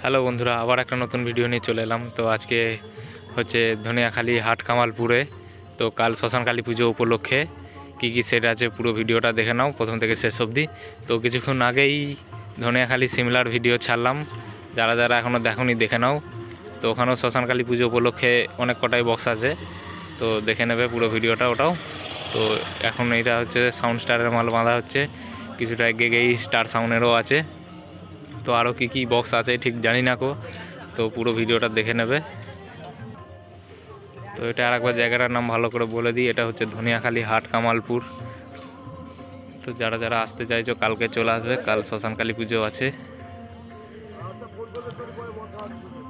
Hello বন্ধুরা, আবার একটা নতুন ভিডিও নিয়ে চলে এলাম। তো আজকে হচ্ছে ধনিয়াখালি হাট কামালপুরে। তো কাল শ্মশানকালী পুজো উপলক্ষে কী কী সেট আছে পুরো ভিডিওটা দেখে নাও, প্রথম থেকে শেষ অবধি। তো কিছুক্ষণ আগেই ধনিয়াখালি সিমিলার ভিডিও ছাড়লাম। যারা যারা এখনও দেখোনি, দেখে নাও। তো ওখানেও শ্মশানকালী পুজো উপলক্ষে অনেক কটাই বক্স আছে। তো দেখে নেবে পুরো ভিডিওটা ওটাও। তো এখন এটা হচ্ছে সাউন্ড স্টারের মাল বাঁধা হচ্ছে। কিছুটা এগিয়ে স্টার সাউন্ডেরও আছে। তো আরও কী কী বক্স আছে ঠিক জানি না কো তো পুরো ভিডিওটা দেখে নেবে। তো এটা আর একবার জায়গাটার নাম ভালো করে বলে দিই। এটা হচ্ছে ধনিয়াখালী হাট, কামালপুর। তো যারা যারা আসতে চাইছো, কালকে চলে আসবে। কাল শ্মশানকালী পুজো আছে।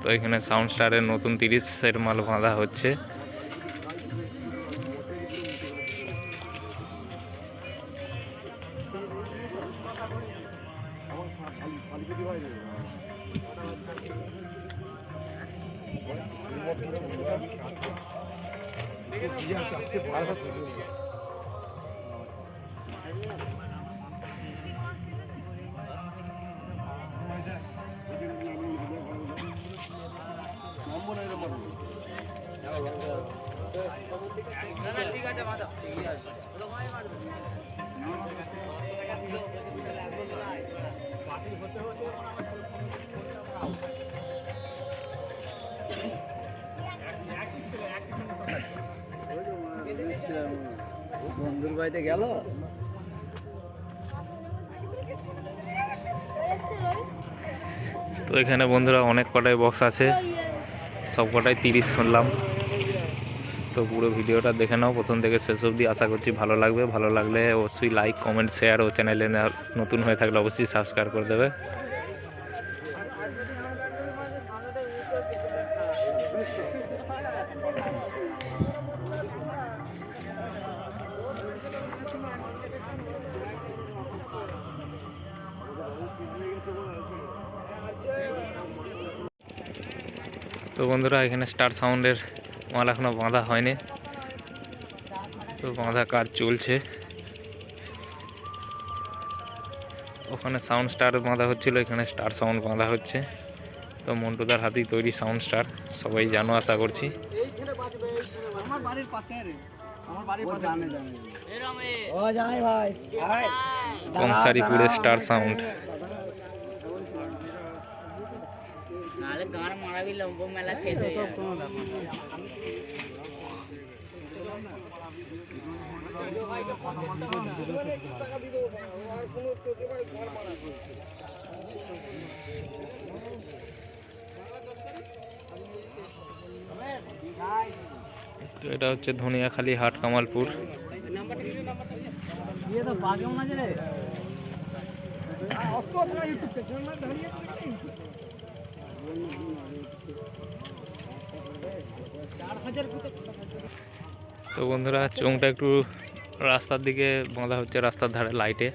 তো এখানে সাউন্ড স্টারের নতুন তিরিশের মাল বাঁধা হচ্ছে। ঠিক আছে মাধব ঠিক আছে পার্টি হতে হতে আমার বন্ধুর বাড়িতে গেল? তো এখানে বন্ধুরা অনেক কটাই বক্স আছে। সব কটাই তিরিশ শুনলাম। তো পুরো ভিডিওটা দেখে নাও, প্রথম থেকে শেষ অবধি। আশা করছি ভালো লাগবে। ভালো লাগলে অবশ্যই লাইক কমেন্ট শেয়ার ও চ্যানেলে নতুন হয়ে থাকলে অবশ্যই সাবস্ক্রাইব করে দেবে। তো বন্ধুরা এখানে স্টার সাউন্ডের মাল এখনও বাঁধা হয়নি। তো বাঁধা কাজ চলছে। ওখানে সাউন্ড স্টার বাঁধা হচ্ছিল এখানে স্টার সাউন্ড বাঁধা হচ্ছে। তো মন্টুদার হাতেই তৈরি সাউন্ড স্টার সবাই জানো আশা করছি। আমার বাড়ির পাশে মেলা খেতে তো এটা হচ্ছে ধনিয়াখালী হাট কামালপুর। তো বন্ধুরা, চোঙটা একটু রাস্তার দিকে বাঁধা হচ্ছে, রাস্তার ধারে লাইটে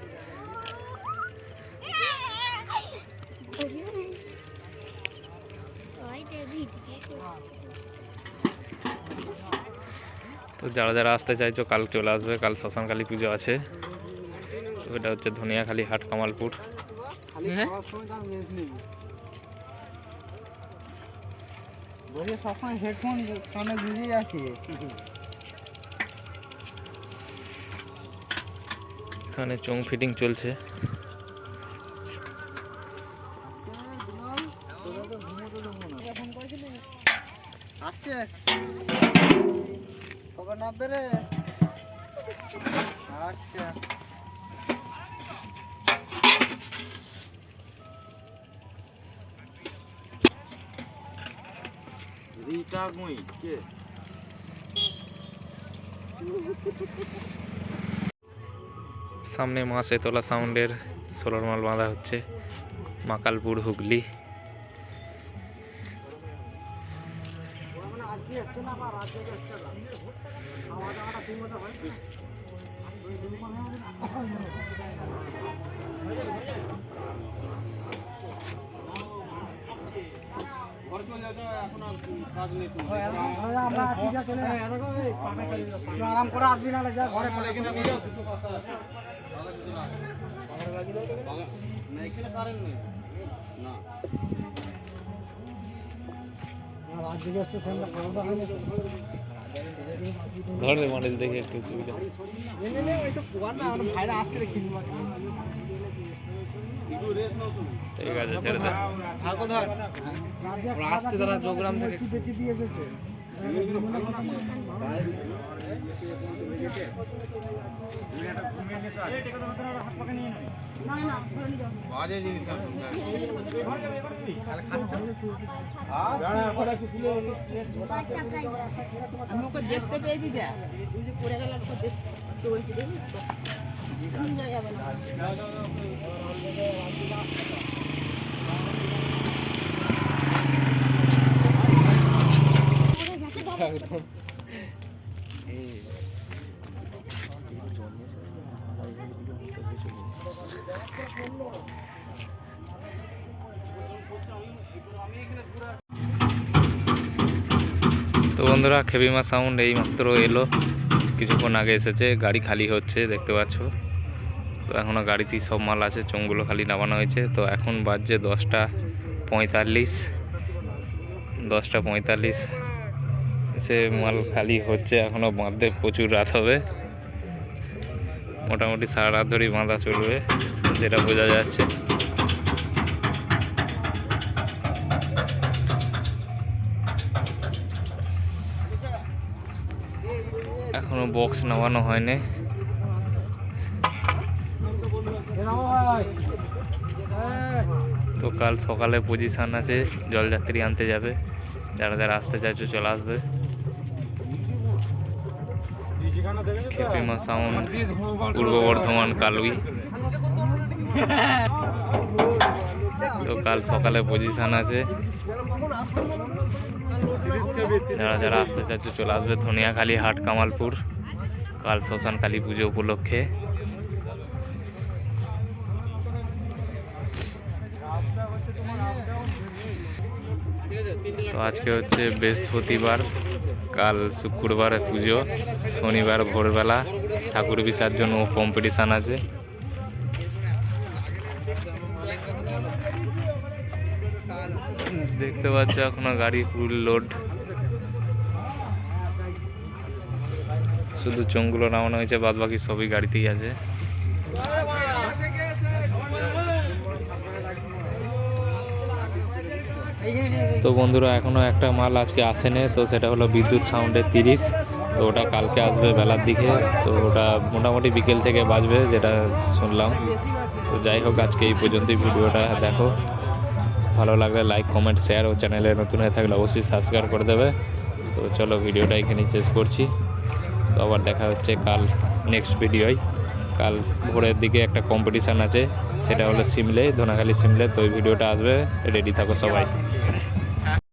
তো যারা যারা আসতে চাইছো, কাল চলে আসবে, কাল শ্মশানকালী পুজো আছে। এটা হচ্ছে ধনিয়াখালী হাট, কামালপুর। হ্যাঁ? বলি সবসময় হেডফোন কানে গুঁজে যাচ্ছে এখানে চং ফিটিং চলছে। আসছে। খবর না আচ্ছা। রিটা গুই কে সামনে মা সেতলা সাউন্ডের সোলার মাল বাঁধা হচ্ছে, মাকালপুর হুগলি। আমরা ঠিক আছে আরাম করে আসবি না যা ঘরে ধর রে মডেল দেখে একটু সুবিধা ভাইরা আসছে রে কিনবা ঠিক আছে ছেড়ে দে। ভাগো ধর আসছে তারা যোগগ্রাম থেকে। আমি ওকে দেখতে পেয়েছি পড়ে গেল তো বন্ধুরা খেবিমা সাউন্ড এই মাত্র এলো। কিছুক্ষণ আগে এসেছে, গাড়ি খালি হচ্ছে, দেখতে পাচ্ছ। তো এখনও গাড়িতেই সব মাল আছে, চোঙগুলো খালি নামানো হয়েছে। তো এখন বাজছে দশটা পঁয়তাল্লিশ। দশটা পঁয়তাল্লিশ। সে মাল খালি হচ্ছে এখনও বাঁধতে প্রচুর রাত হবে। মোটামুটি সারা রাত ধরেই বাঁধা চলবে। যেটা বোঝা যাচ্ছে। এখনও বক্স নামানো হয়নি। তো কাল সকালে পজিশন আছে জলযাত্রী আনতে যাবে। যারা যারা আসতে চাইছো চলে আসবে। খেপিমা সাউন্ড পূর্ব বর্ধমান কালুই। তো কাল সকালে পজিশন আছে। যারা যারা আসতে চাইছো চলে আসবে। ধনিয়াখালী, হাট, কামালপুর। কাল শ্মশান কালী পুজো উপলক্ষে। তো আজকে হচ্ছে বৃহস্পতিবার। কাল শুক্রবার পুজো। শনিবার ভোরবেলা। ঠাকুর বিসর্জন ও কম্পিটিশান আছে। দেখতে পাচ্ছ এখনও গাড়ি ফুল লোড। শুধু চোঙগুলো নামানো হয়েছে বাদ বাকি সবই গাড়িতেই আছে। তো বন্ধুরা, এখনও একটা মাল আজকে আসেনি, তো সেটা হলো বিদ্যুৎ সাউন্ডের তিরিশ। তো ওটা কালকে আসবে বেলার দিকে, তো ওটা মোটামুটি বিকেল থেকে বাজবে, যেটা শুনলাম। তো যাই হোক, আজকে এই পর্যন্তই ভিডিওটা, দেখো। ভালো লাগলে লাইক কমেন্ট শেয়ার ও চ্যানেলে নতুন হয়ে থাকলে অবশ্যই সাবস্ক্রাইব করে দেবে। তো চলো ভিডিওটা এখানেই শেষ করছি। তো আবার দেখা হচ্ছে কাল নেক্সট ভিডিওয় কাল ভোরের দিকে একটা কম্পিটিশান আছে, সেটা হলো সিমলে, ধনাখালি সিমলে। তো ওই ভিডিওটা আসবে রেডি থাকো সবাই।